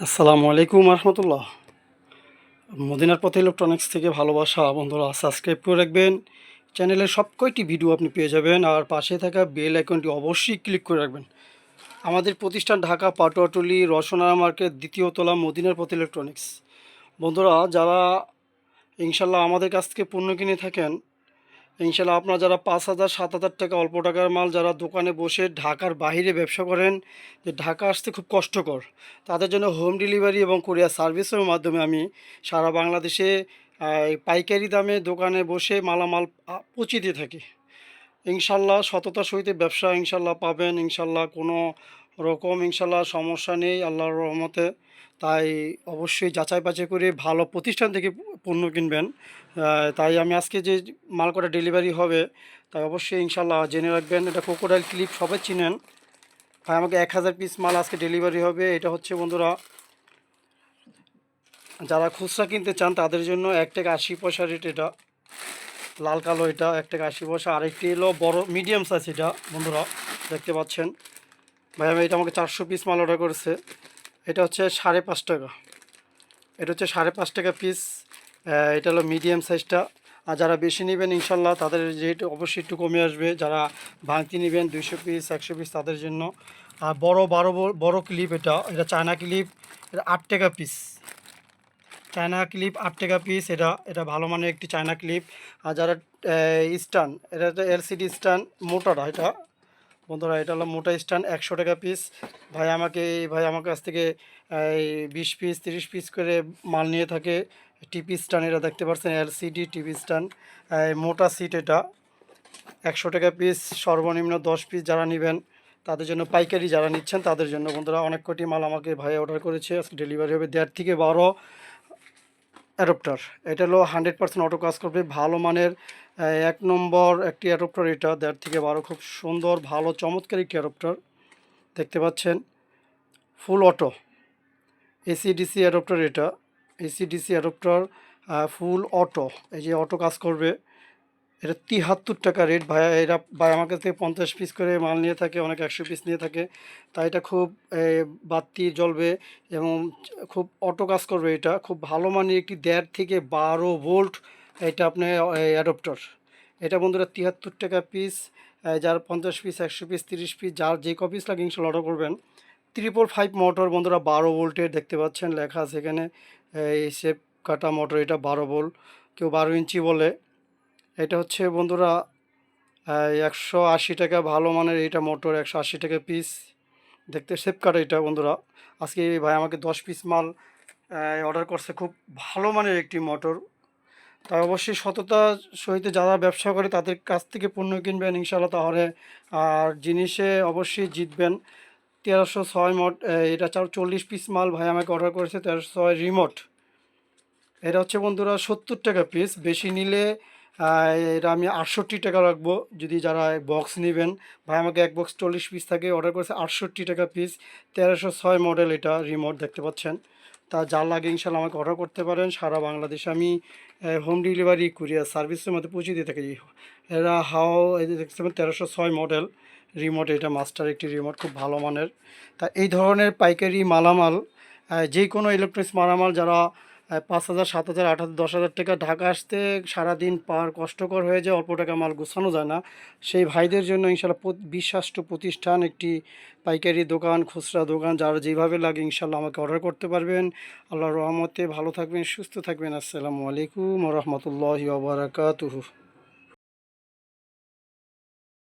আসসালামু আলাইকুম রহমতুল্লাহ মদিনার পথে ইলেকট্রনিক্স থেকে ভালোবাসা বন্ধুরা সাবস্ক্রাইব করে রাখবেন। চ্যানেলের সব কয়টি ভিডিও আপনি পেয়ে যাবেন আর পাশে থাকা বেল আইকনটি অবশ্যই ক্লিক করে রাখবেন। আমাদের প্রতিষ্ঠান ঢাকা পাটোয়াটুলি রসনা মার্কেট, দ্বিতীয় তলা, মদিনার পথে ইলেকট্রনিক্স। বন্ধুরা, যারা ইনশাল্লাহ আমাদের কাছ থেকে পণ্য কিনে থাকেন ইনশাল্লাহ আপনারা যারা পাঁচ হাজার, সাত হাজার টাকা অল্প টাকার মাল যারা দোকানে বসে ঢাকার বাইরে ব্যবসা করেন, যে ঢাকা আসতে খুব কষ্টকর। তাদের জন্য হোম ডেলিভারি এবং কুরিয়ার সার্ভিসের মাধ্যমে আমি সারা বাংলাদেশে পাইকারি দামে দোকানে বসে মালামাল পৌঁছে দিয়ে থাকি। ইনশাল্লাহ সততার সহিত ব্যবসা ইনশাল্লাহ পাবেন। ইনশাল্লাহ কোনো রকম ইনশাল্লাহ সমস্যা নেই, আল্লাহর রহমতে। তাই অবশ্যই যাচাই বাছাই করে ভালো প্রতিষ্ঠান থেকে পণ্য কিনবেন। তাই আমি আজকে যে মাল কটা ডেলিভারি হবে, তাই অবশ্যই ইনশাল্লাহ জেনে রাখবেন। এটা কোকোডাইল ক্লিপ সবাই চিনেন। তাই আমাকে এক হাজার পিস মাল আজকে ডেলিভারি হবে। এটা হচ্ছে বন্ধুরা, যারা খুচরা কিনতে চান তাদের জন্য এক টাকা আশি পয়সা রেট এটা। লাল কালো এটা, এক টাকা আশি পয়সা। আরেকটি হলো বড় মিডিয়াম সাইজ এটা, বন্ধুরা, দেখতে পাচ্ছেন। ভাই, আমি এটা আমাকে চারশো পিস মাল অর্ডার করেছে। এটা হচ্ছে সাড়ে পাঁচ টাকা। এটা হচ্ছে সাড়ে পাঁচ টাকা পিস এটা হলো মিডিয়াম সাইজটা আর যারা বেশি নেবেন, ইনশাল্লাহ তাদের রেট অবশ্যই একটু কমে আসবে। যারা ভাঙতি নেবেন, দুইশো পিস একশো পিস তাদের জন্য। আর বড় বারো বড়- ক্লিপ এটা। এটা চায়না ক্লিপ এটা আট টাকা পিস চায়না ক্লিপ আট টাকা পিস এটা এটা ভালো মানের একটি চায়না ক্লিপ আর যারা স্ট্যান্ড এটা এলসিডি স্ট্যান্ড মোটাটা এটা। বন্ধুরা, এটা হলো মোটা স্ট্যান্ড, একশো টাকা পিস ভাই আমাকে ভাই আমার কাছ থেকে এই বিশ পিস তিরিশ পিস করে মাল নিয়ে থাকে। টিপি স্ট্যান্ড এটা দেখতে পাচ্ছেন এলসিডি টিভি স্ট্যান্ড মোটা সিট এটা। একশো টাকা পিস সর্বনিম্ন দশ পিস যারা নেবেন, তাদের জন্য পাইকারি যারা নিচ্ছেন, তাদের জন্য বন্ধুরা অনেক কোটি মাল আমাকে ভাই অর্ডার করেছে। ডেলিভারি হবে দেড় থেকে বারো। অ্যাডপ্টার এটা হলো হান্ড্রেড পার্সেন্ট অটো কাজ করবে ভালো মানের এক নম্বর একটি অ্যাডপ্টার এটা। দেড় থেকে বারো খুব সুন্দর, ভালো, চমৎকার একটি অ্যাডপ্টার দেখতে পাচ্ছেন full auto AC DC adapter এটা। AC DC adapter full auto এই যে অটো কাজ করবে এটা তিহাত্তর টাকা রেট ভাই এরা ভাই আমার কাছ থেকে পঞ্চাশ পিস করে মাল নিয়ে থাকে, অনেক একশো পিস নিয়ে থাকে। তাই এটা খুব বাতি জ্বলবে এবং খুব অটো কাজ করবে এটা। খুব ভালো মানের একটি দেড় থেকে বারো ভোল্ট এটা আপনার অ্যাডপ্টার এটা বন্ধুরা তিয়াত্তর টাকা পিস যার পঞ্চাশ পিস একশো পিস তিরিশ পিস যার যে ক পিস লাগে ইনশাল অর্ডার করবেন। ত্রিপল ফাইভ মোটর বন্ধুরা বারো ভোল্টের দেখতে পাচ্ছেন, লেখা আছে এখানে। এই শেপ কাটা মোটর এটা বারো ভোল্ট কেউ বারো ইঞ্চি বলে। এটা হচ্ছে বন্ধুরা একশো আশি টাকা ভালো মানের এইটা মোটর, একশো আশি টাকা পিস দেখতে শেপ কাটা এটা বন্ধুরা। আজকে ভাই আমাকে দশ পিস মাল অর্ডার করছে খুব ভালো মানের একটি মোটর। তাই অবশ্যই সততা সহিত যারা ব্যবসা করে তাদের কাছ থেকে পণ্য কিনবেন ইনশাল্লাহ তাহলে, আর জিনিসে অবশ্যই জিতবেন। তেরোশো ছয় মোট এটা চার, চল্লিশ পিস মাল ভাই আমাকে অর্ডার করেছে, তেরোশো ছয় রিমোট এটা হচ্ছে বন্ধুরা সত্তর টাকা পিস বেশি নিলে এটা আমি আটষট্টি টাকা রাখব। যদি যারা বক্স নেবেন, ভাই আমাকে এক বক্স চল্লিশ পিস থাকে অর্ডার করেছে আটষট্টি টাকা পিস তেরোশো ছয় মডেল এটা রিমোট দেখতে পাচ্ছেন। তা যা লাগে ইনশাল্লাহ আমাকে অর্ডার করতে পারেন। সারা বাংলাদেশে আমি হোম ডেলিভারি কুরিয়ার সার্ভিসের মধ্যে পৌঁছে দিয়ে থাকি। এরা হাও দেখতে পাচ্ছেন, তেরোশো ছয় মডেল রিমোট এটা মাস্টার একটি রিমোট খুব ভালো মানের। তা এই ধরনের পাইকারি মালামাল যে কোনো ইলেকট্রনিক্স মালামাল যারা পাঁচ হাজার, সাত হাজার, আট হাজার, দশ হাজার টাকা ঢাকা আসতে সারাদিন পার কষ্টকর হয়ে যায়, অল্প টাকা মাল গোছানো যায় না। সেই ভাইদের জন্য ইনশাল্লাহ বিশ্বাস্ত প্রতিষ্ঠান, একটি পাইকারি দোকান, খুচরা দোকান, যারা যেভাবে লাগে ইনশাল্লাহ আমাকে অর্ডার করতে পারবেন। আল্লাহ রহমতে ভালো থাকবেন, সুস্থ থাকবেন। আসসালামু আলাইকুম রহমতুল্লাহি ওবরাকাতুহু